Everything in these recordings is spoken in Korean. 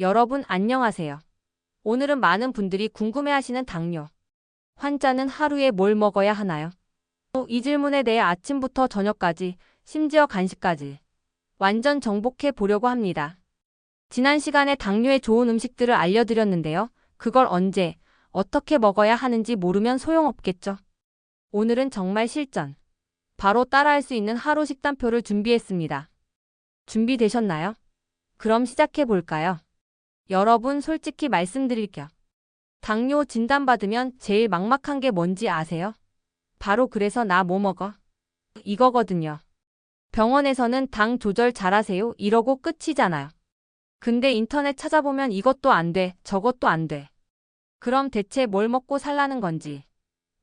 여러분 안녕하세요. 오늘은 많은 분들이 궁금해하시는 당뇨. 환자는 하루에 뭘 먹어야 하나요? 어, 이 질문에 대해 아침부터 저녁까지, 심지어 간식까지 완전 정복해 보려고 합니다. 지난 시간에 당뇨에 좋은 음식들을 알려드렸는데요. 그걸 언제, 어떻게 먹어야 하는지 모르면 소용없겠죠. 오늘은 정말 실전. 바로 따라할 수 있는 하루 식단표를 준비했습니다. 준비되셨나요? 그럼 시작해 볼까요? 여러분 솔직히 말씀드릴게요. 당뇨 진단받으면 제일 막막한 게 뭔지 아세요? 바로 그래서 나 뭐 먹어? 이거거든요. 병원에서는 당 조절 잘하세요 이러고 끝이잖아요. 근데 인터넷 찾아보면 이것도 안 돼, 저것도 안 돼. 그럼 대체 뭘 먹고 살라는 건지.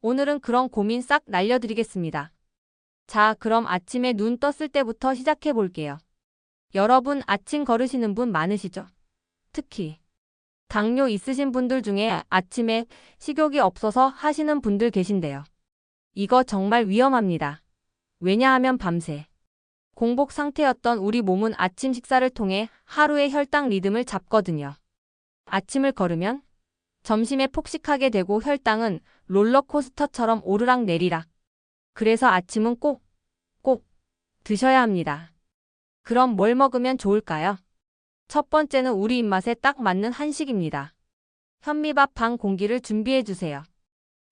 오늘은 그런 고민 싹 날려드리겠습니다. 자, 그럼 아침에 눈 떴을 때부터 시작해 볼게요. 여러분 아침 걸으시는 분 많으시죠? 특히 당뇨 있으신 분들 중에 아침에 식욕이 없어서 하시는 분들 계신데요. 이거 정말 위험합니다. 왜냐하면 밤새 공복 상태였던 우리 몸은 아침 식사를 통해 하루의 혈당 리듬을 잡거든요. 아침을 걸으면 점심에 폭식하게 되고 혈당은 롤러코스터처럼 오르락 내리락. 그래서 아침은 꼭, 꼭 드셔야 합니다. 그럼 뭘 먹으면 좋을까요? 첫 번째는 우리 입맛에 딱 맞는 한식입니다. 현미밥 반 공기를 준비해 주세요.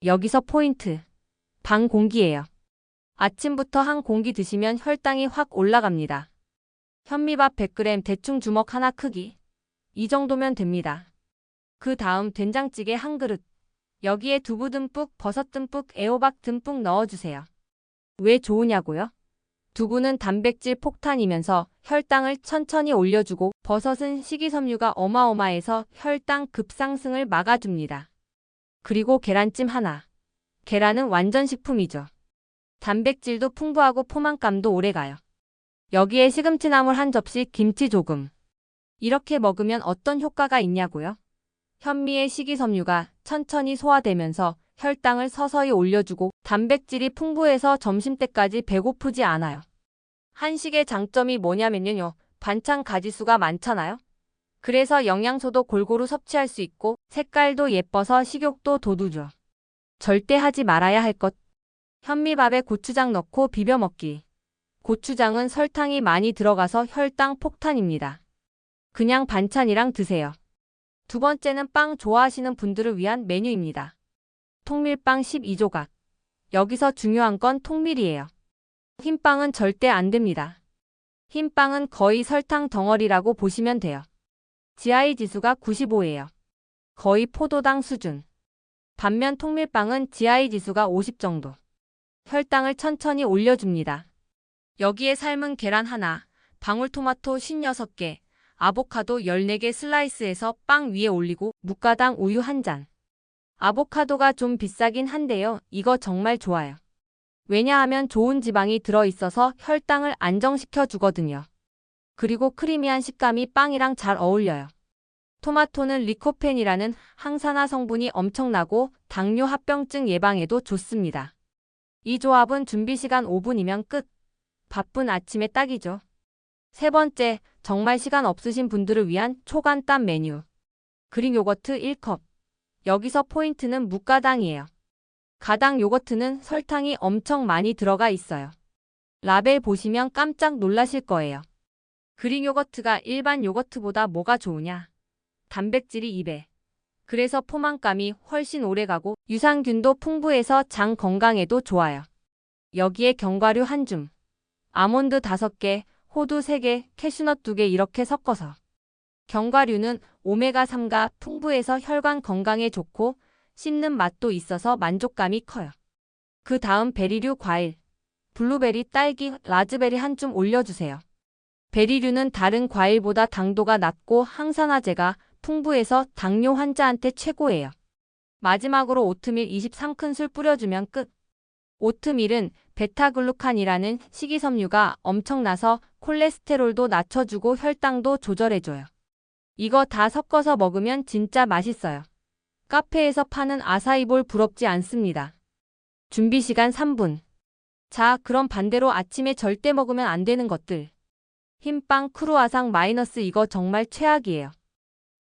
여기서 포인트. 반 공기예요. 아침부터 한 공기 드시면 혈당이 확 올라갑니다. 현미밥 100g 대충 주먹 하나 크기. 이 정도면 됩니다. 그 다음 된장찌개 한 그릇. 여기에 두부 듬뿍, 버섯 듬뿍, 애호박 듬뿍 넣어주세요. 왜 좋으냐고요? 두부는 단백질 폭탄이면서 혈당을 천천히 올려주고 버섯은 식이섬유가 어마어마해서 혈당 급상승을 막아줍니다. 그리고 계란찜 하나. 계란은 완전 식품이죠. 단백질도 풍부하고 포만감도 오래가요. 여기에 시금치 나물 한 접시, 김치 조금. 이렇게 먹으면 어떤 효과가 있냐고요? 현미의 식이섬유가 천천히 소화되면서 혈당을 서서히 올려주고 단백질이 풍부해서 점심때까지 배고프지 않아요. 한식의 장점이 뭐냐면요. 반찬 가지수가 많잖아요. 그래서 영양소도 골고루 섭취할 수 있고 색깔도 예뻐서 식욕도 돋우죠. 절대 하지 말아야 할 것. 현미밥에 고추장 넣고 비벼 먹기. 고추장은 설탕이 많이 들어가서 혈당 폭탄입니다. 그냥 반찬이랑 드세요. 두 번째는 빵 좋아하시는 분들을 위한 메뉴입니다. 통밀빵 12조각. 여기서 중요한 건 통밀이에요. 흰빵은 절대 안 됩니다. 흰빵은 거의 설탕 덩어리라고 보시면 돼요. GI 지수가 95예요. 거의 포도당 수준. 반면 통밀빵은 GI 지수가 50 정도. 혈당을 천천히 올려줍니다. 여기에 삶은 계란 하나, 방울토마토 56개, 아보카도 14개 슬라이스해서 빵 위에 올리고 무가당 우유 한 잔. 아보카도가 좀 비싸긴 한데요. 이거 정말 좋아요. 왜냐하면 좋은 지방이 들어있어서 혈당을 안정시켜 주거든요. 그리고 크리미한 식감이 빵이랑 잘 어울려요. 토마토는 리코펜이라는 항산화 성분이 엄청나고 당뇨 합병증 예방에도 좋습니다. 이 조합은 준비 시간 5분이면 끝. 바쁜 아침에 딱이죠. 세 번째, 정말 시간 없으신 분들을 위한 초간단 메뉴. 그릭 요거트 1컵. 여기서 포인트는 무가당이에요. 가당 요거트는 설탕이 엄청 많이 들어가 있어요. 라벨 보시면 깜짝 놀라실 거예요. 그릭 요거트가 일반 요거트보다 뭐가 좋으냐? 단백질이 2배. 그래서 포만감이 훨씬 오래가고 유산균도 풍부해서 장 건강에도 좋아요. 여기에 견과류 한 줌, 아몬드 5개, 호두 3개, 캐슈넛 2개 이렇게 섞어서. 견과류는 오메가3가 풍부해서 혈관 건강에 좋고 씹는 맛도 있어서 만족감이 커요. 그 다음 베리류 과일. 블루베리, 딸기, 라즈베리 한 줌 올려주세요. 베리류는 다른 과일보다 당도가 낮고 항산화제가 풍부해서 당뇨 환자한테 최고예요. 마지막으로 오트밀 23큰술 뿌려주면 끝. 오트밀은 베타글루칸이라는 식이섬유가 엄청나서 콜레스테롤도 낮춰주고 혈당도 조절해줘요. 이거 다 섞어서 먹으면 진짜 맛있어요. 카페에서 파는 아사이볼 부럽지 않습니다. 준비 시간 3분. 자, 그럼 반대로 아침에 절대 먹으면 안 되는 것들. 흰빵 크루아상 마이너스 이거 정말 최악이에요.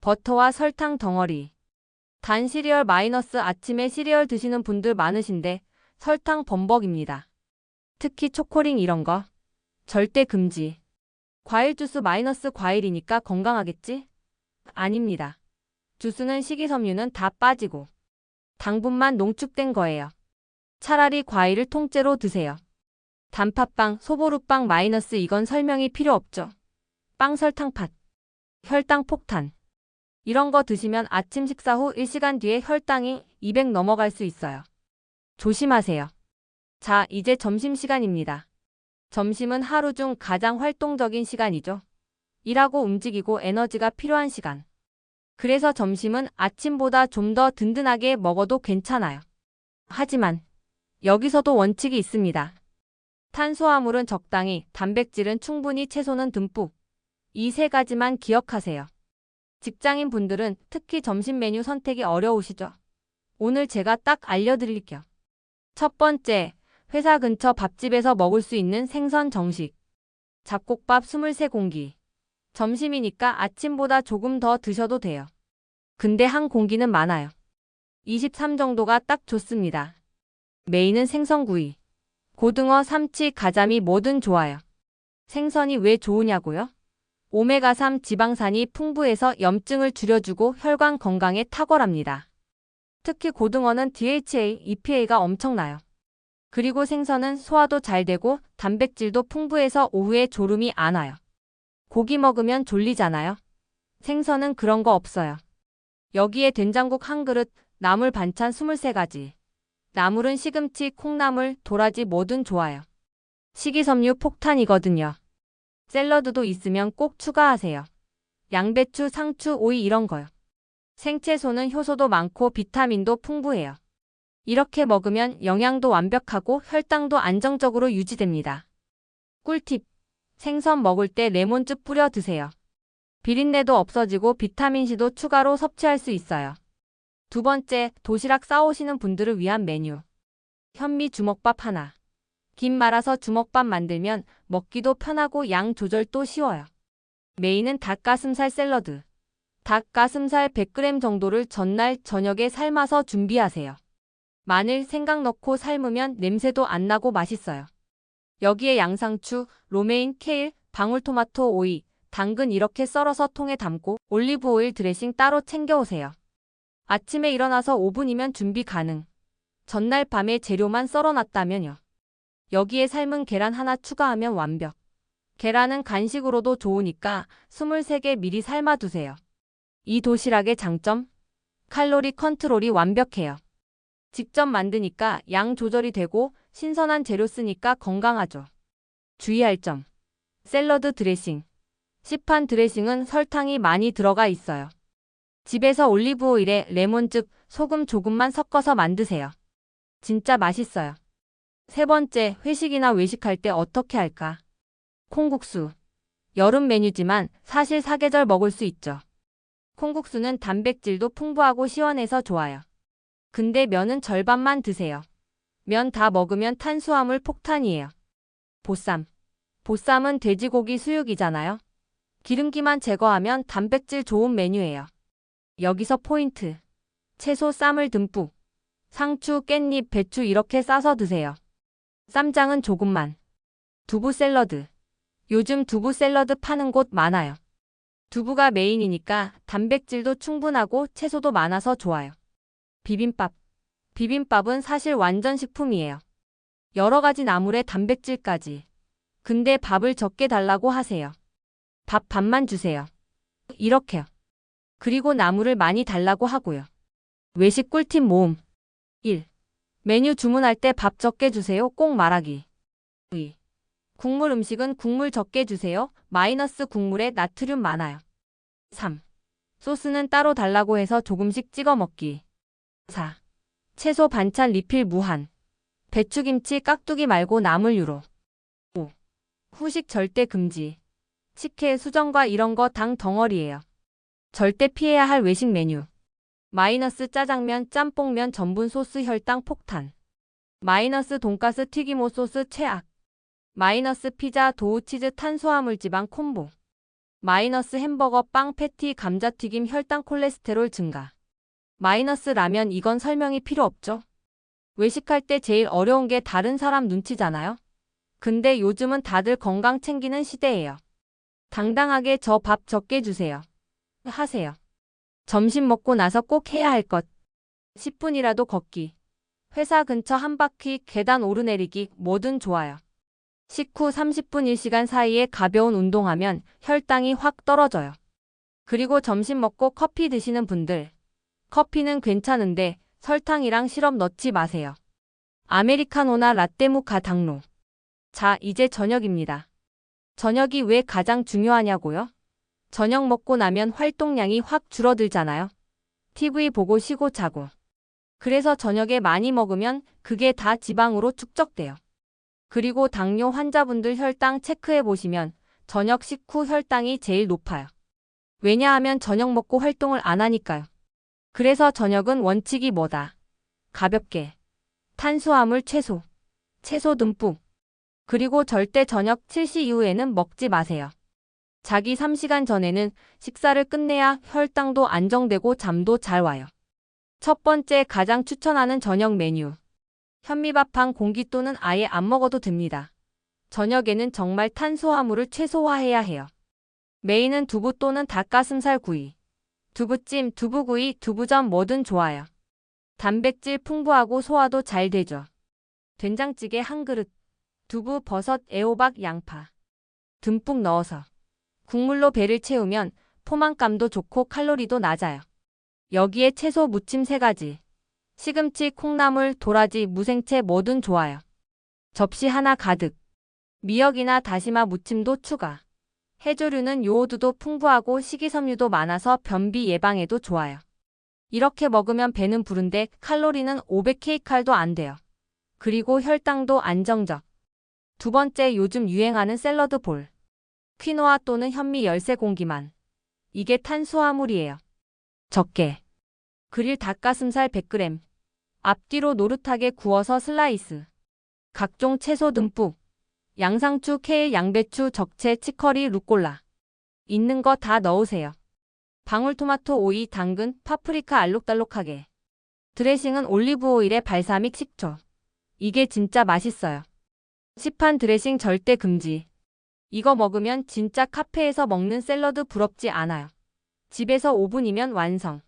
버터와 설탕 덩어리. 단 시리얼 마이너스 아침에 시리얼 드시는 분들 많으신데 설탕 범벅입니다. 특히 초코링 이런 거. 절대 금지. 과일 주스 마이너스 과일이니까 건강하겠지? 아닙니다. 주스는 식이섬유는 다 빠지고 당분만 농축된 거예요. 차라리 과일을 통째로 드세요. 단팥빵, 소보루빵 마이너스 이건 설명이 필요 없죠. 빵 설탕팥, 혈당 폭탄. 이런 거 드시면 아침 식사 후 1시간 뒤에 혈당이 200 넘어갈 수 있어요. 조심하세요. 자, 이제 점심시간입니다. 점심은 하루 중 가장 활동적인 시간이죠. 일하고 움직이고 에너지가 필요한 시간. 그래서 점심은 아침보다 좀 더 든든하게 먹어도 괜찮아요. 하지만 여기서도 원칙이 있습니다. 탄수화물은 적당히, 단백질은 충분히, 채소는 듬뿍. 이 세 가지만 기억하세요. 직장인 분들은 특히 점심 메뉴 선택이 어려우시죠? 오늘 제가 딱 알려드릴게요. 첫 번째, 회사 근처 밥집에서 먹을 수 있는 생선 정식. 잡곡밥 23공기. 점심이니까 아침보다 조금 더 드셔도 돼요. 근데 한 공기는 많아요. 23 정도가 딱 좋습니다. 메인은 생선구이. 고등어, 삼치, 가자미 뭐든 좋아요. 생선이 왜 좋으냐고요? 오메가3 지방산이 풍부해서 염증을 줄여주고 혈관 건강에 탁월합니다. 특히 고등어는 DHA, EPA가 엄청나요. 그리고 생선은 소화도 잘 되고 단백질도 풍부해서 오후에 졸음이 안 와요. 고기 먹으면 졸리잖아요. 생선은 그런 거 없어요. 여기에 된장국 한 그릇, 나물 반찬 23가지. 나물은 시금치, 콩나물, 도라지 뭐든 좋아요. 식이섬유 폭탄이거든요. 샐러드도 있으면 꼭 추가하세요. 양배추, 상추, 오이 이런 거요. 생채소는 효소도 많고 비타민도 풍부해요. 이렇게 먹으면 영양도 완벽하고 혈당도 안정적으로 유지됩니다. 꿀팁. 생선 먹을 때 레몬즙 뿌려 드세요. 비린내도 없어지고 비타민C도 추가로 섭취할 수 있어요. 두 번째, 도시락 싸오시는 분들을 위한 메뉴. 현미 주먹밥 하나. 김 말아서 주먹밥 만들면 먹기도 편하고 양 조절도 쉬워요. 메인은 닭가슴살 샐러드. 닭가슴살 100g 정도를 전날 저녁에 삶아서 준비하세요. 마늘, 생강 넣고 삶으면 냄새도 안 나고 맛있어요. 여기에 양상추, 로메인, 케일, 방울토마토, 오이, 당근 이렇게 썰어서 통에 담고 올리브 오일 드레싱 따로 챙겨오세요. 아침에 일어나서 5분이면 준비 가능. 전날 밤에 재료만 썰어놨다면요. 여기에 삶은 계란 하나 추가하면 완벽. 계란은 간식으로도 좋으니까 23개 미리 삶아두세요. 이 도시락의 장점? 칼로리 컨트롤이 완벽해요. 직접 만드니까 양 조절이 되고 신선한 재료 쓰니까 건강하죠. 주의할 점. 샐러드 드레싱. 시판 드레싱은 설탕이 많이 들어가 있어요. 집에서 올리브 오일에 레몬즙, 소금 조금만 섞어서 만드세요. 진짜 맛있어요. 세 번째, 회식이나 외식할 때 어떻게 할까? 콩국수. 여름 메뉴지만 사실 사계절 먹을 수 있죠. 콩국수는 단백질도 풍부하고 시원해서 좋아요. 근데 면은 절반만 드세요. 면 다 먹으면 탄수화물 폭탄이에요. 보쌈. 보쌈은 돼지고기 수육이잖아요. 기름기만 제거하면 단백질 좋은 메뉴예요. 여기서 포인트. 채소 쌈을 듬뿍. 상추, 깻잎, 배추 이렇게 싸서 드세요. 쌈장은 조금만. 두부 샐러드. 요즘 두부 샐러드 파는 곳 많아요. 두부가 메인이니까 단백질도 충분하고 채소도 많아서 좋아요. 비빔밥. 비빔밥은 사실 완전 식품이에요. 여러 가지 나물에 단백질까지. 근데 밥을 적게 달라고 하세요. 밥 반만 주세요. 이렇게요. 그리고 나물을 많이 달라고 하고요. 외식 꿀팁 모음. 1. 메뉴 주문할 때 밥 적게 주세요. 꼭 말하기. 2. 국물 음식은 국물 적게 주세요. 마이너스 국물에 나트륨 많아요. 3. 소스는 따로 달라고 해서 조금씩 찍어 먹기. 4. 채소 반찬 리필 무한. 배추김치 깍두기 말고 나물유로. 5. 후식 절대 금지. 식혜, 수정과 이런 거 당 덩어리예요. 절대 피해야 할 외식 메뉴. 마이너스 짜장면, 짬뽕면, 전분 소스 혈당 폭탄. 마이너스 돈가스 튀김옷 소스 최악. 마이너스 피자, 도우 치즈 탄수화물 지방 콤보. 마이너스 햄버거, 빵, 패티, 감자튀김, 혈당, 콜레스테롤 증가. 마이너스 라면 이건 설명이 필요 없죠. 외식할 때 제일 어려운 게 다른 사람 눈치잖아요. 근데 요즘은 다들 건강 챙기는 시대예요. 당당하게 저 밥 적게 주세요. 하세요. 점심 먹고 나서 꼭 해야 할 것. 10분이라도 걷기. 회사 근처 한 바퀴 계단 오르내리기 뭐든 좋아요. 식후 30분 1시간 사이에 가벼운 운동하면 혈당이 확 떨어져요. 그리고 점심 먹고 커피 드시는 분들. 커피는 괜찮은데 설탕이랑 시럽 넣지 마세요. 아메리카노나 라떼무카 당로. 자, 이제 저녁입니다. 저녁이 왜 가장 중요하냐고요? 저녁 먹고 나면 활동량이 확 줄어들잖아요. TV 보고 쉬고 자고. 그래서 저녁에 많이 먹으면 그게 다 지방으로 축적돼요. 그리고 당뇨 환자분들 혈당 체크해 보시면 저녁 식후 혈당이 제일 높아요. 왜냐하면 저녁 먹고 활동을 안 하니까요. 그래서 저녁은 원칙이 뭐다? 가볍게. 탄수화물 최소. 채소 듬뿍. 그리고 절대 저녁 7시 이후에는 먹지 마세요. 자기 3시간 전에는 식사를 끝내야 혈당도 안정되고 잠도 잘 와요. 첫 번째 가장 추천하는 저녁 메뉴. 현미밥 한 공기 또는 아예 안 먹어도 됩니다. 저녁에는 정말 탄수화물을 최소화해야 해요. 메인은 두부 또는 닭가슴살 구이. 두부찜, 두부구이, 두부전 뭐든 좋아요. 단백질 풍부하고 소화도 잘 되죠. 된장찌개 한 그릇. 두부, 버섯, 애호박, 양파. 듬뿍 넣어서. 국물로 배를 채우면 포만감도 좋고 칼로리도 낮아요. 여기에 채소 무침 3가지. 시금치, 콩나물, 도라지, 무생채 뭐든 좋아요. 접시 하나 가득. 미역이나 다시마 무침도 추가. 해조류는 요오드도 풍부하고 식이섬유도 많아서 변비 예방에도 좋아요. 이렇게 먹으면 배는 부른데 칼로리는 500kcal도 안 돼요. 그리고 혈당도 안정적. 두 번째 요즘 유행하는 샐러드 볼. 퀴노아 또는 현미 13공기만. 이게 탄수화물이에요. 적게. 그릴 닭가슴살 100g. 앞뒤로 노릇하게 구워서 슬라이스. 각종 채소 듬뿍. 양상추, 케일, 양배추, 적채, 치커리, 루꼴라. 있는 거 다 넣으세요. 방울토마토, 오이, 당근, 파프리카 알록달록하게. 드레싱은 올리브 오일에 발사믹 식초. 이게 진짜 맛있어요. 시판 드레싱 절대 금지. 이거 먹으면 진짜 카페에서 먹는 샐러드 부럽지 않아요. 집에서 5분이면 완성.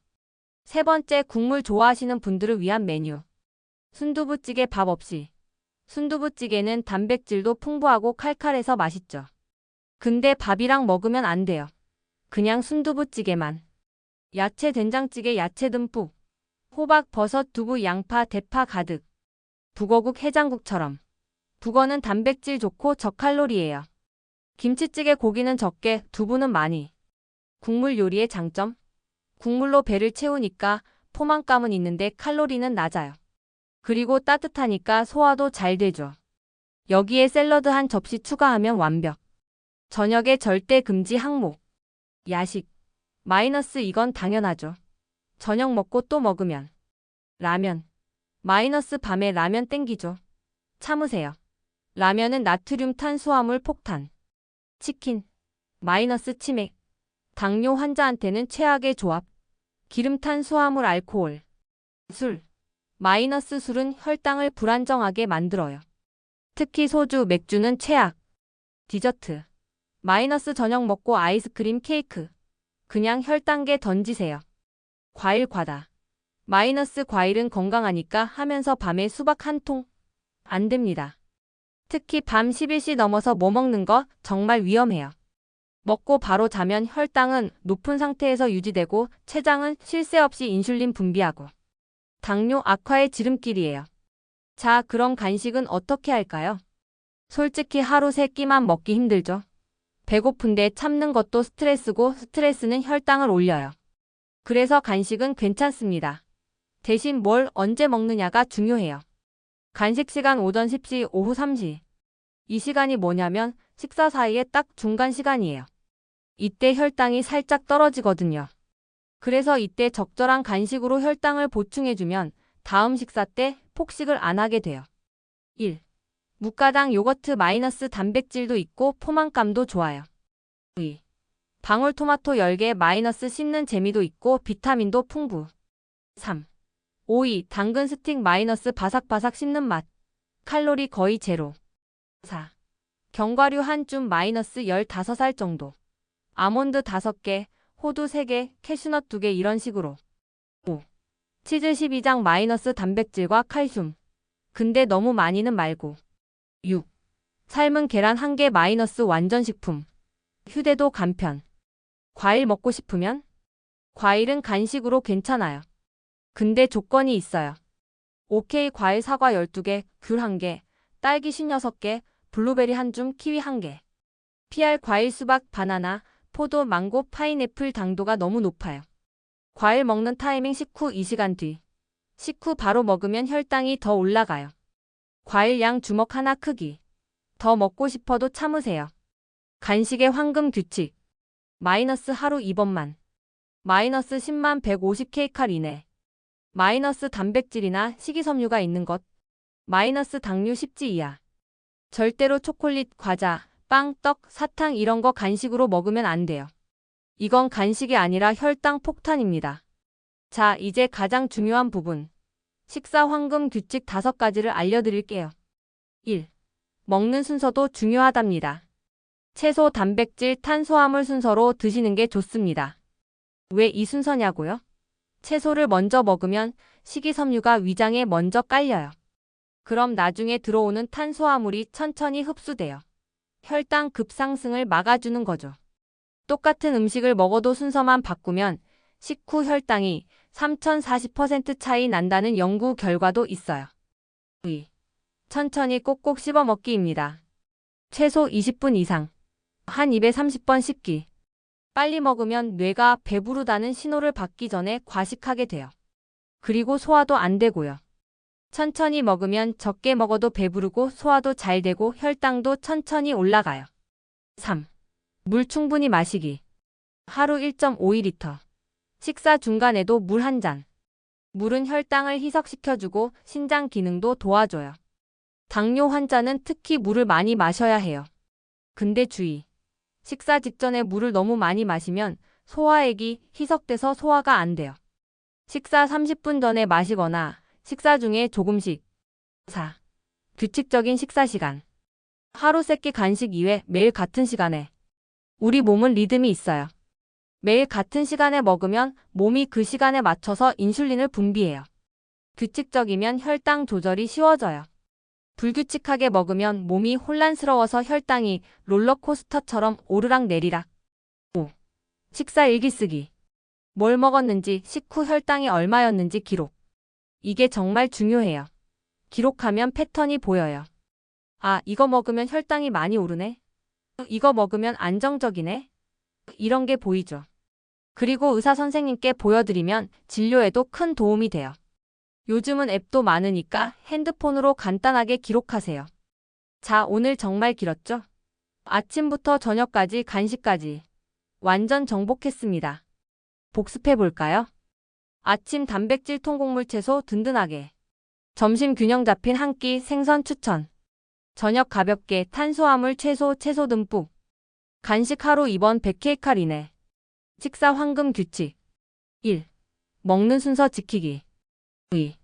세 번째 국물 좋아하시는 분들을 위한 메뉴. 순두부찌개 밥 없이. 순두부찌개는 단백질도 풍부하고 칼칼해서 맛있죠. 근데 밥이랑 먹으면 안 돼요. 그냥 순두부찌개만. 야채 된장찌개 야채 듬뿍. 호박, 버섯, 두부, 양파, 대파 가득. 북어국 해장국처럼. 북어는 단백질 좋고 저칼로리예요. 김치찌개 고기는 적게, 두부는 많이. 국물 요리의 장점? 국물로 배를 채우니까 포만감은 있는데 칼로리는 낮아요. 그리고 따뜻하니까 소화도 잘 되죠. 여기에 샐러드 한 접시 추가하면 완벽. 저녁에 절대 금지 항목. 야식. 마이너스 이건 당연하죠. 저녁 먹고 또 먹으면. 라면. 마이너스 밤에 라면 땡기죠. 참으세요. 라면은 나트륨 탄수화물 폭탄. 치킨. 마이너스 치맥. 당뇨 환자한테는 최악의 조합. 기름 탄수화물 알코올. 술. 마이너스 술은 혈당을 불안정하게 만들어요. 특히 소주, 맥주는 최악. 디저트. 마이너스 저녁 먹고 아이스크림 케이크. 그냥 혈당계 던지세요. 과일 과다. 마이너스 과일은 건강하니까 하면서 밤에 수박 한 통. 안 됩니다. 특히 밤 11시 넘어서 뭐 먹는 거 정말 위험해요. 먹고 바로 자면 혈당은 높은 상태에서 유지되고 췌장은 쉴 새 없이 인슐린 분비하고 당뇨 악화의 지름길이에요. 자, 그럼 간식은 어떻게 할까요? 솔직히 하루 세 끼만 먹기 힘들죠. 배고픈데 참는 것도 스트레스고 스트레스는 혈당을 올려요. 그래서 간식은 괜찮습니다. 대신 뭘 언제 먹느냐가 중요해요. 간식 시간 오전 10시, 오후 3시. 이 시간이 뭐냐면 식사 사이에 딱 중간 시간이에요. 이때 혈당이 살짝 떨어지거든요. 그래서 이때 적절한 간식으로 혈당을 보충해주면 다음 식사 때 폭식을 안 하게 돼요. 1. 무가당 요거트 마이너스 단백질도 있고 포만감도 좋아요. 2. 방울토마토 10개 마이너스 씹는 재미도 있고 비타민도 풍부. 3. 오이, 당근 스틱 마이너스 바삭바삭 씹는 맛. 칼로리 거의 제로. 4. 견과류 한 줌 마이너스 15살 정도. 아몬드 5개, 호두 3개, 캐슈넛 2개 이런 식으로. 5. 치즈 12장 마이너스 단백질과 칼슘. 근데 너무 많이는 말고. 6. 삶은 계란 1개 마이너스 완전 식품. 휴대도 간편. 과일 먹고 싶으면? 과일은 간식으로 괜찮아요. 근데 조건이 있어요. 오케이 과일 사과 12개, 귤 1개, 딸기 56개, 블루베리 한 줌, 키위 1개. PR 과일 수박, 바나나, 포도, 망고, 파인애플 당도가 너무 높아요. 과일 먹는 타이밍 식후 2시간 뒤. 식후 바로 먹으면 혈당이 더 올라가요. 과일 양 주먹 하나 크기. 더 먹고 싶어도 참으세요. 간식의 황금 규칙. 마이너스 하루 2번만. 마이너스 10만 150kcal 이내. 마이너스 단백질이나 식이섬유가 있는 것. 마이너스 당류 10지 이하. 절대로 초콜릿, 과자, 빵, 떡, 사탕 이런 거 간식으로 먹으면 안 돼요. 이건 간식이 아니라 혈당 폭탄입니다. 자, 이제 가장 중요한 부분. 식사 황금 규칙 5가지를 알려드릴게요. 1. 먹는 순서도 중요하답니다. 채소, 단백질, 탄수화물 순서로 드시는 게 좋습니다. 왜 이 순서냐고요? 채소를 먼저 먹으면 식이섬유가 위장에 먼저 깔려요. 그럼 나중에 들어오는 탄수화물이 천천히 흡수돼요. 혈당 급상승을 막아주는 거죠. 똑같은 음식을 먹어도 순서만 바꾸면 식후 혈당이 3040% 차이 난다는 연구 결과도 있어요. 2. 천천히 꼭꼭 씹어 먹기입니다. 최소 20분 이상. 한 입에 30번 씹기. 빨리 먹으면 뇌가 배부르다는 신호를 받기 전에 과식하게 돼요. 그리고 소화도 안 되고요. 천천히 먹으면 적게 먹어도 배부르고 소화도 잘 되고 혈당도 천천히 올라가요. 3. 물 충분히 마시기. 하루 1.5리터. 식사 중간에도 물 한 잔. 물은 혈당을 희석시켜주고 신장 기능도 도와줘요. 당뇨 환자는 특히 물을 많이 마셔야 해요. 근데 주의. 식사 직전에 물을 너무 많이 마시면 소화액이 희석돼서 소화가 안 돼요. 식사 30분 전에 마시거나 식사 중에 조금씩. 4. 규칙적인 식사 시간. 하루 세 끼 간식 이외 매일 같은 시간에. 우리 몸은 리듬이 있어요. 매일 같은 시간에 먹으면 몸이 그 시간에 맞춰서 인슐린을 분비해요. 규칙적이면 혈당 조절이 쉬워져요. 불규칙하게 먹으면 몸이 혼란스러워서 혈당이 롤러코스터처럼 오르락 내리락. 5. 식사 일기 쓰기. 뭘 먹었는지, 식후 혈당이 얼마였는지 기록. 이게 정말 중요해요. 기록하면 패턴이 보여요. 아, 이거 먹으면 혈당이 많이 오르네. 이거 먹으면 안정적이네. 이런 게 보이죠. 그리고 의사 선생님께 보여드리면 진료에도 큰 도움이 돼요. 요즘은 앱도 많으니까 핸드폰으로 간단하게 기록하세요. 자, 오늘 정말 길었죠? 아침부터 저녁까지 간식까지 완전 정복했습니다. 복습해 볼까요? 아침 단백질 통곡물 채소 든든하게. 점심 균형 잡힌 한 끼 생선 추천. 저녁 가볍게 탄수화물 채소 채소 듬뿍. 간식 하루 2번 100kcal 이내. 식사 황금 규칙. 1. 먹는 순서 지키기. 2.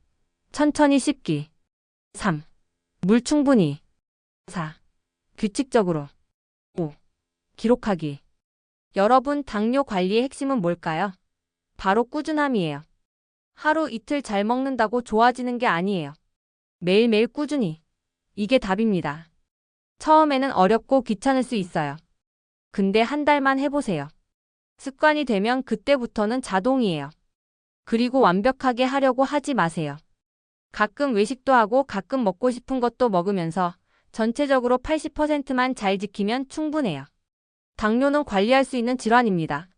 천천히 씹기. 3. 물 충분히. 4. 규칙적으로. 5. 기록하기. 여러분 당뇨 관리의 핵심은 뭘까요? 바로 꾸준함이에요. 하루 이틀 잘 먹는다고 좋아지는 게 아니에요. 매일매일 꾸준히. 이게 답입니다. 처음에는 어렵고 귀찮을 수 있어요. 근데 한 달만 해보세요. 습관이 되면 그때부터는 자동이에요. 그리고 완벽하게 하려고 하지 마세요. 가끔 외식도 하고 가끔 먹고 싶은 것도 먹으면서 전체적으로 80%만 잘 지키면 충분해요. 당뇨는 관리할 수 있는 질환입니다.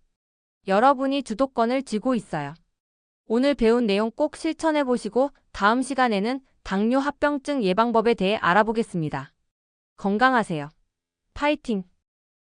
여러분이 주도권을 쥐고 있어요. 오늘 배운 내용 꼭 실천해 보시고 다음 시간에는 당뇨 합병증 예방법에 대해 알아보겠습니다. 건강하세요. 파이팅!